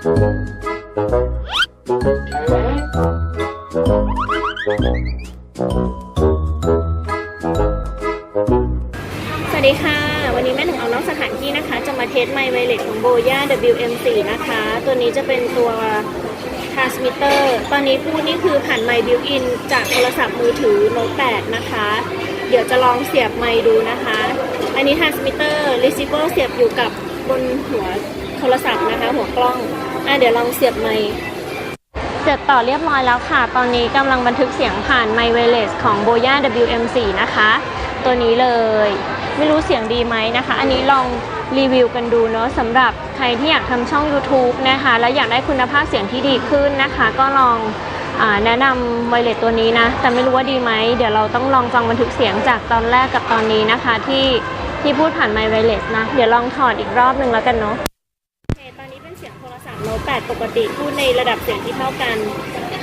สวัสดีค่ะ วันนี้แม่หนึ่งเอาน้อกสถานที่นะคะ จะมาเทสไมค์ไวเลสของโบย่า WM4 นะคะ ตัวนี้จะเป็นตัว transmitter ตอนนี้พูดนี่คือผ่านไมค์บิวอินจากโทรศัพท์มือถือโน้ต8นะคะ เดี๋ยวจะลองเสียบไมค์ดูนะคะ อันนี้ transmitter receiver เสียบอยู่กับบนหัวโทรศัพท์นะคะ หัวกล้อง อะเดี๋ยวลองเสียบไมค์เสร็จต่อเรียบร้อยแล้วค่ะ ตอนนี้กำลังบันทึกเสียงผ่านไมค์เวเลสของ Boya WM4 นะคะ ตัวนี้เลย ไม่รู้เสียงดีไหมนะคะ อันนี้ลองรีวิวกันดูเนาะสำหรับใครที่อยากทำช่อง YouTube นะคะ แล้วอยากได้คุณภาพเสียงที่ดีขึ้นนะคะ ก็ลองอแนะนำไวเลสตัวนี้นะ แต่ไม่รู้ว่าดีไหม เดี๋ยวเราต้องลองฟังบันทึกเสียงจากตอนแรกกับตอนนี้นะคะ ที่ที่พูดผ่านไมค์ไวเลสนะ เดี๋ยวลองถอดอีกรอบหนึ่งแล้วกันเนาะ โน้ต8ปกติพูดในระดับเสียงที่เท่ากัน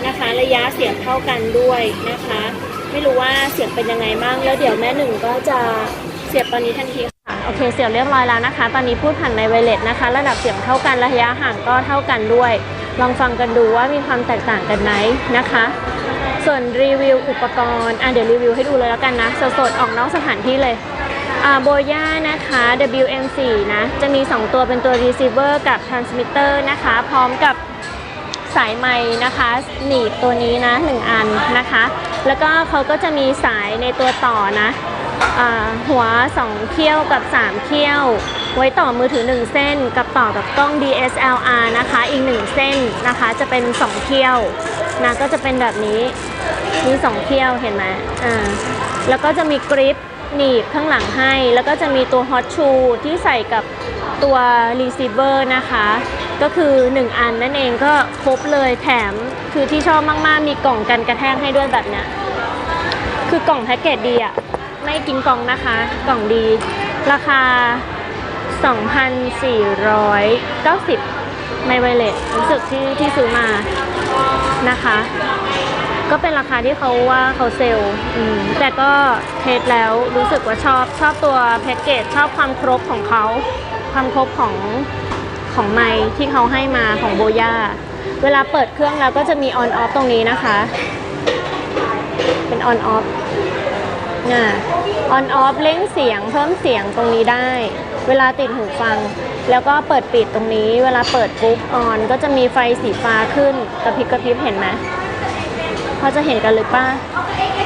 นะคะ ระยะเสียงเท่ากันด้วยนะคะ ไม่รู้ว่าเสียงเป็นยังไงบ้างแล้วเดี๋ยวแม่หนึ่งก็จะเสียบตอนนี้ทันทีค่ะโอเคเสียบเรียบร้อยแล้วนะคะ ตอนนี้พูดผ่านในไวเลสนะคะ ระดับเสียงเท่ากันระยะห่างก็เท่ากันด้วย ลองฟังกันดูว่ามีความแตกต่างกันไหมนะคะ ส่วนรีวิวอุปกรณ์อะเดี๋ยวรีวิวให้ดูเลยแล้วกันนะสดๆออกนอกสถานที่เลย โบย่านะคะ WM4 นะ จะมี 2 ตัวเป็นตัว receiver กับ transmitter นะคะ พร้อมกับสายไม้นะคะ หนีบตัวนี้นะ 1 อันนะคะ แล้วก็เขาก็จะมีสายในตัวต่อนะหัว 2 เขี้ยวกับ 3 เขี้ยว ไว้ต่อมือถือ 1 เส้น กับต่อกับกล้อง DSLR นะคะ อีก 1 เส้นนะคะ จะเป็น 2 เขี้ยวนะก็จะเป็นแบบนี้ มี 2 เขี้ยวเห็นไหมอ่าแล้วก็จะมีกริป หนีบข้างหลังให้ แล้วก็จะมีตัวฮอตชูที่ใส่กับตัว receiver นะคะ ก็คือ 1 อันนั่นเองก็ครบเลยแถมคือที่ชอบมากๆ มีกล่องกันกระแทกให้ด้วยแบบเนี้ยคือกล่องแพ็กเกจดีอะไม่กินกล่องนะคะ กล่องดี ราคา 2,490 ไมไวเลสรู้สึกที่ที่ซื้อมานะคะ ก็เป็นราคาที่เขาว่าเขาเซลล์แต่ก็เทสแล้วรู้สึกว่าชอบชอบตัวแพ็กเกจชอบความครบของเขาความครบของของไมค์ที่เขาให้มาของโบย่าเวลาเปิดเครื่องแล้วก็จะมีออนออฟตรงนี้นะคะ เป็นออนออฟน่ะออนออฟเล่งเสียงเพิ่มเสียงตรงนี้ได้ เวลาติดหูฟัง แล้วก็เปิดปิดตรงนี้ เวลาเปิดปุ๊บออนก็จะมีไฟสีฟ้าขึ้นกระพริบกระพริบเห็นไหม พอจะเห็นกันหรือป้า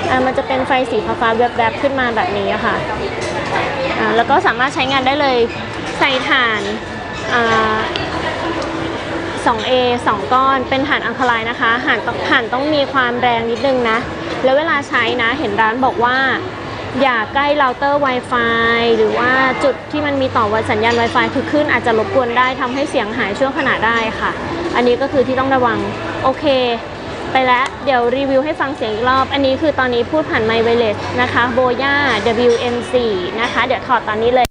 อ่ามันจะเป็นไฟสีฟ้าๆแวบๆขึ้นมาแบบนี้ค่ะอ่าแล้วก็สามารถใช้งานได้เลยใส่ถ่านอ่า 2A 2 ก้อนเป็นถ่านอังคลายนะคะถ่านต้องถ่านต้องมีความแรงนิดนึงนะ แล้วเวลาใช้นะเห็นร้านบอกว่า อย่าใกล้เราเตอร์ Wi-Fi หรือว่าจุดที่มันมีต่อสัญญาณ Wi-Fi คือขึ้นอาจจะรบกวนได้ทำให้เสียงหายช่วงขณะได้ค่ะ อันนี้ก็คือที่ต้องระวัง โอเค ไปแล้ว เดี๋ยวรีวิวให้ฟังเสียงอีกรอบ อันนี้คือตอนนี้พูดผ่านไมค์ไวเลสนะคะโบย่า WM4 นะคะ เดี๋ยวถอดตอนนี้เลย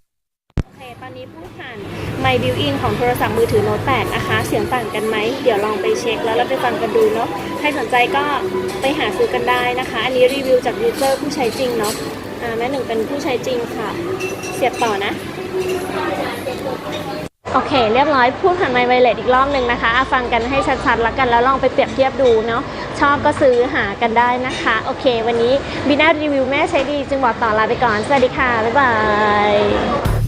โอเค ตอนนี้พูดผ่านไมค์บิวอินของโทรศัพท์มือถือโน้ต8นะคะ เสียงต่างกันไหม เดี๋ยวลองไปเช็คแล้วเราไปฟังกันดูเนาะ ใครสนใจก็ไปหาซื้อกันได้นะคะ อันนี้รีวิวจากยูเซอร์ผู้ใช้จริงเนาะอ่าแม่หนึ่งเป็นผู้ใช้จริงค่ะ เสียบต่อนะ โอเค เรียบร้อยพูดผ่านไมค์ไวเลสอีกรอบหนึ่งนะคะ ฟังกันให้ชัดๆ แล้วกันแล้วลองไปเปรียบเทียบดูเนาะชอบก็ซื้อหากันได้นะคะ โอเค วันนี้บีน่ารีวิวแม่ใช้ดี จึงบอกต่อลาไปก่อน สวัสดีค่ะ บ๊ายบาย